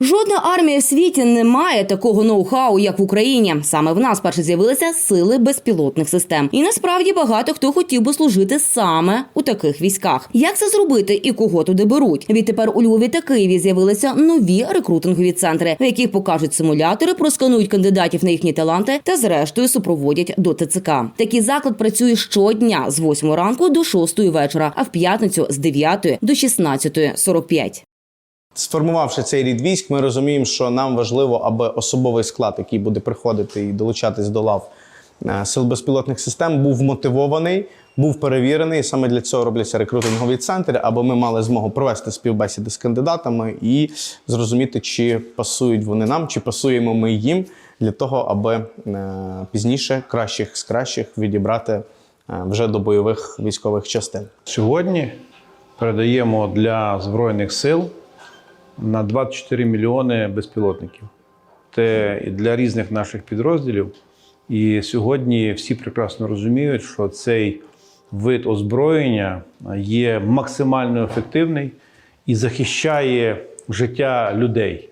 Жодна армія в світі не має такого ноу-хау, як в Україні. Саме в нас перше з'явилися сили безпілотних систем. І насправді багато хто хотів би служити саме у таких військах. Як це зробити і кого туди беруть? Відтепер у Львові та Києві з'явилися нові рекрутингові центри, в яких покажуть симулятори, просканують кандидатів на їхні таланти та, зрештою, супроводять до ТЦК. Такий заклад працює щодня з 8 ранку до 6 вечора, а в п'ятницю з 9 до 16.45. Сформувавши цей рід військ, ми розуміємо, що нам важливо, аби особовий склад, який буде приходити і долучатись до лав е, сил безпілотних систем, був мотивований, був перевірений. Саме для цього робляться рекрутингові центри, аби ми мали змогу провести співбесіди з кандидатами і зрозуміти, чи пасують вони нам, чи пасуємо ми їм, для того, аби е, пізніше кращих з кращих відібрати е, вже до бойових військових частин. Сьогодні передаємо для Збройних сил на 24 мільйони безпілотників. Це для різних наших підрозділів. І сьогодні всі прекрасно розуміють, що цей вид озброєння є максимально ефективний і захищає життя людей.